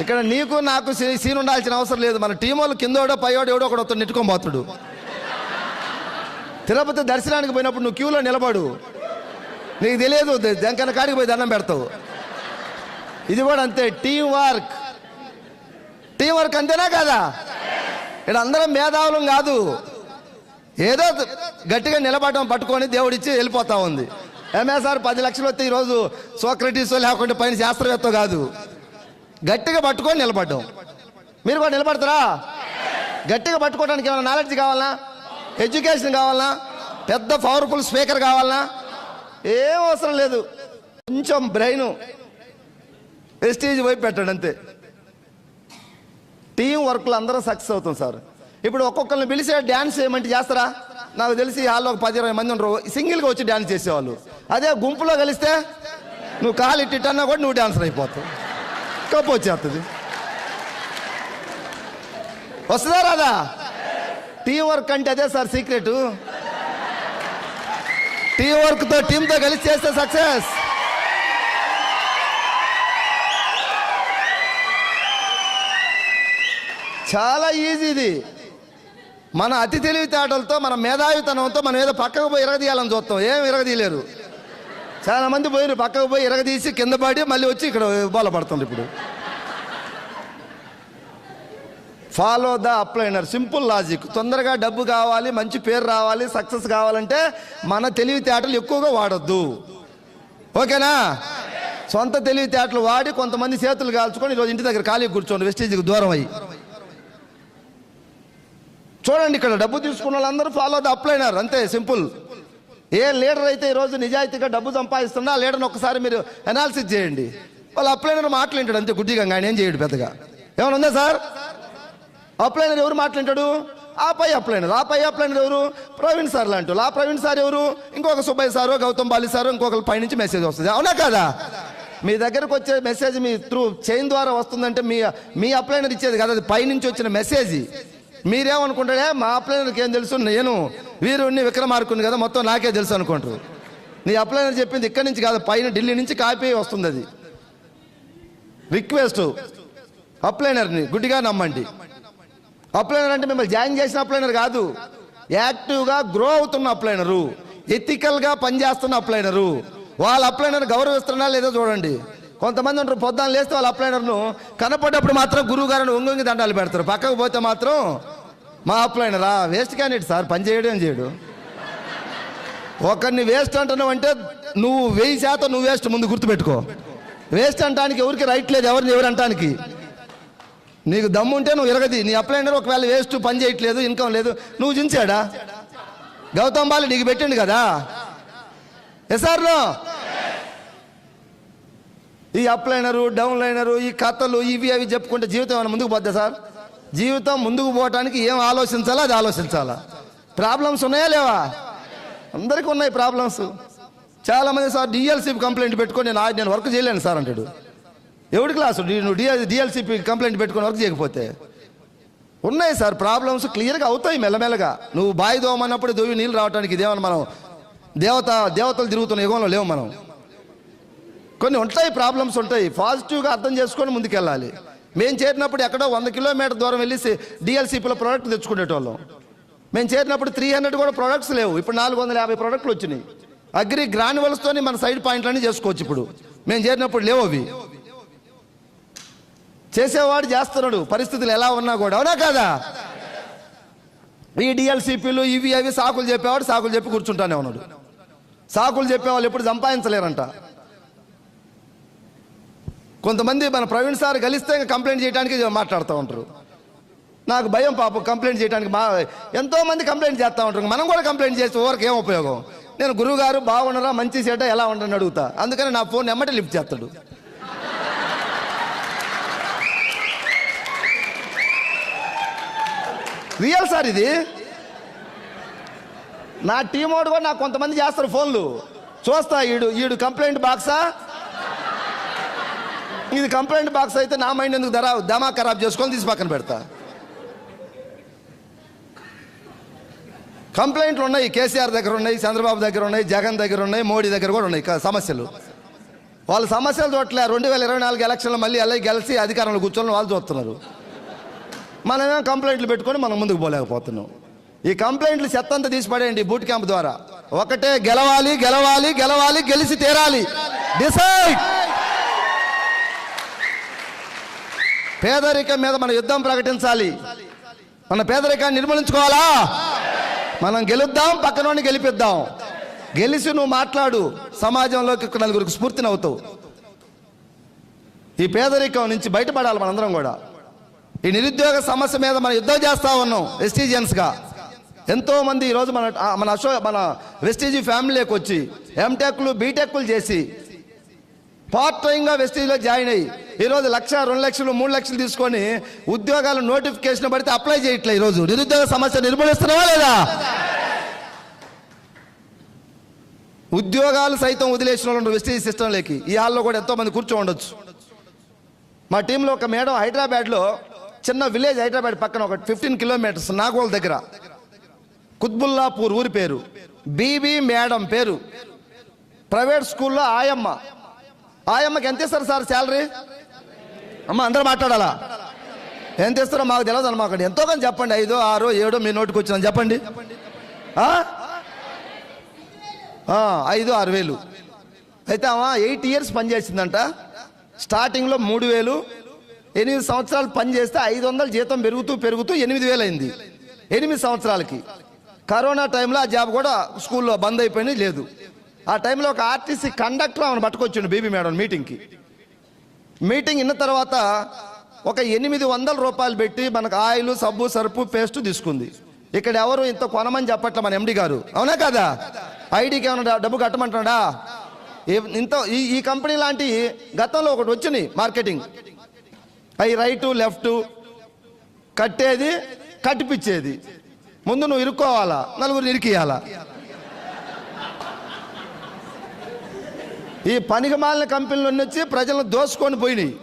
ఇక్కడ నీకు నాకు సీ- సీన్ ఉండాల్సిన అవసరం లేదు. మన టీం వాళ్ళు కిందోడో పైవాడు ఎవడో ఒకడు వస్తాడు నెట్టుకొని పోతాడు. తిరుపతి దర్శనానికి పోయినప్పుడు నువ్వు క్యూలో నిలబడు. నీకు తెలియదు జంకన్న కాడికి పోయి దండం పెడతావు. ఇది కూడా అంతే టీం వర్క్ టీం వర్క్ అంతేనా కదా? ఇక్కడ అందరం మేధావులం కాదు. ఏదో గట్టిగా నిలబడడం పట్టుకొని దేవుడిచ్చి వెళ్ళిపోతా ఉంది. ఎంఎస్ఆర్ పది లక్షలు వస్తే ఈరోజు సోక్రటీస్ లేకుంటే పైన శాస్త్రవేత్త కాదు. గట్టిగా పట్టుకొని నిలబడ్డాం. మీరు కూడా నిలబడతారా? గట్టిగా పట్టుకోవడానికి ఏమైనా నాలెడ్జ్ కావాలా ఎడ్యుకేషన్ కావాలా పెద్ద పవర్ఫుల్ స్పీకర్ కావాలా ఏం అవసరం లేదు. కొంచెం బ్రెయిన్ ప్రెస్టీజ్ వైపు పెట్టండి అంతే. టీం వర్క్లో అందరూ సక్సెస్ అవుతాం సార్. ఇప్పుడు ఒక్కొక్కరిని పిలిచే డ్యాన్స్ చేయమంటే చేస్తారా? నాకు తెలిసి హాల్లో ఒక పది ఇరవై మంది ఉండరు. సింగిల్గా వచ్చి డ్యాన్స్ చేసేవాళ్ళు. అదే గుంపులో కలిస్తే నువ్వు కాలు ఇట్టిట్టన్నా కూడా నువ్వు డ్యాన్సర్ అయిపోతావు. కప్పు వచ్చేస్తుంది వస్తుందా రాదా టీం వర్క్ అంటే అదే సార్ సీక్రెట్ టీం వర్క్తో టీంతో కలిసి చేస్తే సక్సెస్ చాలా ఈజీ ఇది మన అతి తెలివితేటలతో మన మేధావితనంతో మనం ఏదో పక్కకు పోయి ఇరగదీయాలని చూస్తాం ఏం ఇరగదీయలేరు చాలా మంది పోయిన పక్కకు పోయి ఇరగదీసి కింద పడి మళ్ళీ వచ్చి ఇక్కడ బోల పడుతుంది ఇప్పుడు ఫాలో ద అప్లైనర్ సింపుల్ లాజిక్ తొందరగా డబ్బు కావాలి మంచి పేరు రావాలి సక్సెస్ కావాలంటే మన తెలివితేటలు ఎక్కువగా వాడొద్దు. ఓకేనా? సొంత తెలివితేటలు వాడి కొంతమంది చేతులు కాల్చుకొని ఈరోజు ఇంటి దగ్గర ఖాళీ కూర్చోండి వెస్టేజ్కి దూరం అయ్యి. చూడండి ఇక్కడ డబ్బు తీసుకున్న వాళ్ళందరూ ఫాలో ద అప్లైనర్ అంతే సింపుల్ ఏ లీడర్ అయితే ఈరోజు నిజాయితీగా డబ్బు సంపాదిస్తున్నా ఆ లీడర్ని ఒకసారి మీరు అనాలిసిస్ చేయండి. వాళ్ళు అప్లైనర్ మాట్లాడాడు అంతే గుడ్డిగా ఆయన ఏం చేయడు పెద్దగా. ఏమైనా ఉందా సార్? అప్లైనర్ ఎవరు మాట్లాడాడు ఆ పై అప్లైనర్ ఆ పై అప్లైనర్ ఎవరు? ప్రవీణ్ సార్ లాంటి ఆ ప్రవీణ్ సార్ ఎవరు? ఇంకొక సుబ్బయ్య సారు గౌతమ్ బాలి సారు ఇంకొకరి పైనుంచి మెసేజ్ వస్తుంది. అవునా కదా? మీ దగ్గరకు వచ్చే మెసేజ్ మీ త్రూ చైన్ ద్వారా వస్తుందంటే మీ మీ అప్లైనర్ ఇచ్చేది కదా. అది పైనుంచి వచ్చిన మెసేజ్. మీరేమనుకుంటారే? మా అప్లైనర్కి ఏం తెలుసు? నేను వీరుణ్ణి విక్రమార్కుని కదా మొత్తం నాకే తెలుసు అనుకుంటారు. నీ అప్లైనర్ చెప్పింది ఇక్కడి నుంచి కాదు పైన ఢిల్లీ నుంచి కాపీ వస్తుంది అది. రిక్వెస్ట్. అప్లైనర్ని గుడ్డిగా నమ్మండి. అప్లైనర్ అంటే మిమ్మల్ని జాయిన్ చేసిన అప్లైనర్ కాదు. యాక్టివ్గా గ్రో అవుతున్న అప్లైనరు. ఎథికల్గా పనిచేస్తున్న అప్లైనరు. వాళ్ళ అప్లైనర్ గౌరవిస్తున్నా లేదో చూడండి. కొంతమంది ఉంటారు పొద్దున్న లేస్తే వాళ్ళ అప్లైనర్ను కనపడ్డప్పుడు మాత్రం గురువు గారిని ఒంగొంగి దండాలు పెడతారు. పక్కకు పోతే మాత్రం మా అప్లైనరా వేస్ట్ క్యాండిడేట్ సార్ పని చేయడం చేయడు. ఒకరిని వేస్ట్ అంటున్నావు అంటే నువ్వు వెయ్యి శాతం నువ్వు వేస్ట్ ముందు గుర్తుపెట్టుకో. వేస్ట్ అంటానికి ఎవరికి రైట్ లేదు ఎవరిని ఎవరు అంటానికి? నీకు దమ్ముంటే నువ్వు ఎరగది నీ అప్లైనర్ ఒకవేళ వేస్ట్ పని చేయట్లేదు ఇన్కమ్ లేదు నువ్వు చించాడా గౌతమ్ బాలి నీకు పెట్టిండు కదా? ఎసార్లో ఈ అప్లైనరు డౌన్లైనరు ఈ కథలు ఇవి అవి చెప్పుకుంటే జీవితం ఏమైనా ముందుకు పోద్దా సార్? జీవితం ముందుకు పోవటానికి ఏం ఆలోచించాలా అది ఆలోచించాలా? ప్రాబ్లమ్స్ ఉన్నాయా లేవా? అందరికీ ఉన్నాయి ప్రాబ్లమ్స్ చాలామంది సార్ డిఎల్సీ కంప్లైంట్ పెట్టుకొని నేను నేను వర్క్ చేయలేను సార్ అంటాడు. ఎవడి క్లాసు? నువ్వు డిఎల్ డిఎల్సిపి కంప్లైంట్ పెట్టుకొని వర్క్ చేయకపోతే. ఉన్నాయి సార్ ప్రాబ్లమ్స్ క్లియర్గా అవుతాయి మెల్లమెల్లగా. నువ్వు బాయి దోమన్నప్పుడు దోవి నీళ్ళు రావడానికి ఇదేమని మనం దేవత దేవతలు తిరుగుతున్న యుగంలో లేవు మనం. కొన్ని ఉంటాయి ప్రాబ్లమ్స్ ఉంటాయి. పాజిటివ్గా అర్థం చేసుకొని ముందుకెళ్ళాలి. మేము చేరినప్పుడు ఎక్కడో వంద కిలోమీటర్ దూరం వెళ్ళి డిఎల్సిపిలో ప్రోడక్ట్ తెచ్చుకునేటోళ్ళం. మేము చేరినప్పుడు త్రీ హండ్రెడ్ కూడా ప్రోడక్ట్స్ లేవు. ఇప్పుడు నాలుగు వందల యాభై ప్రోడక్ట్లు వచ్చినాయి. అగ్రి గ్రాన్యువల్స్తోని మన సైడ్ పాయింట్లన్నీ చేసుకోవచ్చు ఇప్పుడు. మేము చేరినప్పుడు లేవు అవి. చేసేవాడు చేస్తున్నాడు. పరిస్థితులు ఎలా ఉన్నా కూడా. అవునా కాదా? ఈ డిఎల్సిపిలు ఇవి అవి సాకులు చెప్పేవాడు సాకులు చెప్పి కూర్చుంటానే ఉన్నాడు. సాకులు చెప్పేవాళ్ళు ఎప్పుడు సంపాదించలేరంట. కొంతమంది మన ప్రవీణ్ సార్ కలిస్తే ఇంకా కంప్లైంట్ చేయడానికి మాట్లాడుతూ ఉంటారు. నాకు భయం పాపం కంప్లైంట్ చేయడానికి మా ఎంతోమంది కంప్లైంట్ చేస్తూ ఉంటారు. మనం కూడా కంప్లైంట్ చేస్తే ఓవరికి ఏం ఉపయోగం? నేను గురువుగారు బాగున్నారా మంచి సేట ఎలా ఉండని అడుగుతా. అందుకని నా ఫోన్ ఎమ్మటే లిఫ్ట్ చేస్తాడు. రియల్ సార్ ఇది. నా టీం వాడు కూడా నాకు కొంతమంది చేస్తారు ఫోన్లు. చూస్తా ఈడు ఈడు కంప్లైంట్ బాక్సా ఇది కంప్లైంట్ బాక్స్ అయితే నా మైండ్ ఎందుకు ధర దమా ఖరాబ్ చేసుకొని తీసి పక్కన పెడతా. కంప్లైంట్లు ఉన్నాయి కేసీఆర్ దగ్గర ఉన్నాయి చంద్రబాబు దగ్గర ఉన్నాయి జగన్ దగ్గర ఉన్నాయి మోడీ దగ్గర కూడా ఉన్నాయి సమస్యలు. వాళ్ళ సమస్యలు చూడట్లే రెండు వేల ఇరవై నాలుగు ఎలక్షన్లో మళ్ళీ ఎలా గెలిచి అధికారంలో కూర్చొని వాళ్ళు చూస్తున్నారు. మనమేమో కంప్లైంట్లు పెట్టుకొని మనం ముందుకు పోలేకపోతున్నాం. ఈ కంప్లైంట్లు చెత్తంతా తీసి పడేయండి బూట్ క్యాంప్ ద్వారా. ఒకటే గెలవాలి గెలవాలి గెలవాలి గెలిచి తీరాలి. డిసైడ్ పేదరికం మీద మన యుద్ధం ప్రకటించాలి. మన పేదరికాన్ని నిర్మూలించుకోవాలా? మనం గెలుద్దాం పక్కనోడిని గెలిపిద్దాం. గెలిచి నువ్వు మాట్లాడు. సమాజంలోకి నలుగురికి స్ఫూర్తిని అవుతావు. ఈ పేదరికం నుంచి బయటపడాలి మనందరం కూడా. ఈ నిరుద్యోగ సమస్య మీద మనం యుద్ధం చేస్తా ఉన్నాం వెస్టీజియన్స్గా. ఎంతోమంది ఈరోజు మన మన అశో మన వెస్టీజీ ఫ్యామిలీకి వచ్చి ఎంటెక్లు బీటెక్లు చేసి పార్ట్ టైంగా వెస్టీజ్లో జాయిన్ అయ్యి ఈరోజు లక్ష రెండు లక్షలు మూడు లక్షలు తీసుకొని ఉద్యోగాల నోటిఫికేషన్ పడితే అప్లై చేయట్లే ఈరోజు నిరుద్యోగ సమస్య నిర్మూలిస్తున్నావా లేదా? ఉద్యోగాలు సైతం వదిలేసిన వాళ్ళు వెస్టీజ్ సిస్టంలోకి. ఈ హాల్లో కూడా ఎంతోమంది కూర్చో ఉండొచ్చు. మా టీంలో ఒక మేడం హైదరాబాద్లో చిన్న విలేజ్ హైదరాబాద్ పక్కన ఒక ఫిఫ్టీన్ కిలోమీటర్స్ నాగోల్ దగ్గర. కుత్బుల్లాపూర్ ఊరి పేరు. బీబీ మేడం పేరు. ప్రైవేట్ స్కూల్లో ఆయమ్మ. ఆయమ్మకి ఎంత ఇస్తారు సార్ శాలరీ? అమ్మ అందరూ మాట్లాడాలా? ఎంత ఇస్తారో మాకు తెలియదు అన్నమాట ఎంతో కానీ చెప్పండి. ఐదో ఆరో ఏడో మీ నోటికి వచ్చిన చెప్పండి. ఐదు ఆరు వేలు. అయితే ఆమె ఎయిట్ ఇయర్స్ పనిచేసిందంట స్టార్టింగ్లో మూడు వేలు. ఎనిమిది సంవత్సరాలు పని చేస్తే ఐదు వందలు జీతం పెరుగుతూ పెరుగుతూ ఎనిమిది వేలు అయింది. ఎనిమిది సంవత్సరాలకి. కరోనా టైంలో ఆ జాబ్ కూడా స్కూల్లో బంద్ అయిపోయింది లేదు. ఆ టైంలో ఒక ఆర్టీసీ కండక్టర్ ఆమెను పట్టుకొచ్చిండు బీబీ మేడం మీటింగ్కి. మీటింగ్ ఇన్న తర్వాత ఒక ఎనిమిది వందల రూపాయలు పెట్టి మనకు ఆయిల్ సబ్బు సరుపు పేస్ట్ తీసుకుంది. ఇక్కడ ఎవరు ఇంత కొనమని చెప్పట్లే మన ఎండి గారు. అవునా కదా? ఐడికి ఏమైనా డబ్బు కట్టమంటున్నాడా? ఇంత ఈ ఈ కంపెనీ లాంటి గతంలో ఒకటి వచ్చినాయి మార్కెటింగ్. అవి రైటు లెఫ్ట్. కట్టేది కట్టిపిచ్చేది. ముందు నువ్వు ఇరుక్కోవాలా? నలుగురు ఇరికియాలా ఈ పనికి మాలిన కంపెనీలు వచ్చి ప్రజలను దోసుకొని పోయినాయి.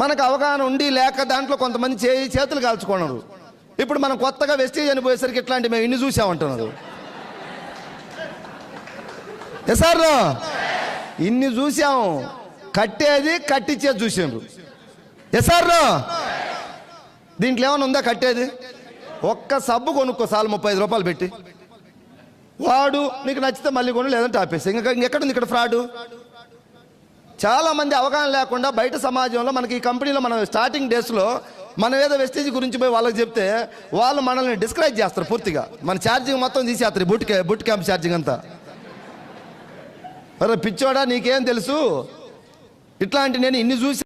మనకు అవగాహన ఉండి లేక దాంట్లో కొంతమంది చేయి చేతులు కాల్చుకున్నారు. ఇప్పుడు మనం కొత్తగా వెస్టేజ్ అనిపోయేసరికి ఇట్లాంటి మేము ఇన్ని చూసామంటున్నారు. సార్ ఇన్ని చూసాము కట్టేది కట్టించేది చూసిండ్రు. ఎసార్ దీంట్లో ఏమైనా ఉందా కట్టేది? ఒక్క సబ్బు కొనుక్కో సాలు ముప్పై ఐదు రూపాయలు పెట్టి. వాడు నీకు నచ్చితే మళ్ళీ కొను లేదంటే ఆపేసి. ఇంకా ఇంకెక్కడుంది ఇక్కడ ఫ్రాడు చాలామంది అవగాహన లేకుండా బయట సమాజంలో మనకి ఈ కంపెనీలో మనం స్టార్టింగ్ డేస్లో మన ఏదో వెస్టేజ్ గురించి పోయి వాళ్ళకి చెప్తే వాళ్ళు మనల్ని డిస్క్రైబ్ చేస్తారు పూర్తిగా. మన ఛార్జింగ్ మొత్తం తీసేస్తారు బుట్ క్యా బుట్ క్యాంప్ ఛార్జింగ్ అంతా. అరే పిచ్చోడా నీకేం తెలుసు? ఇట్లాంటి నేను ఇన్ని చూసి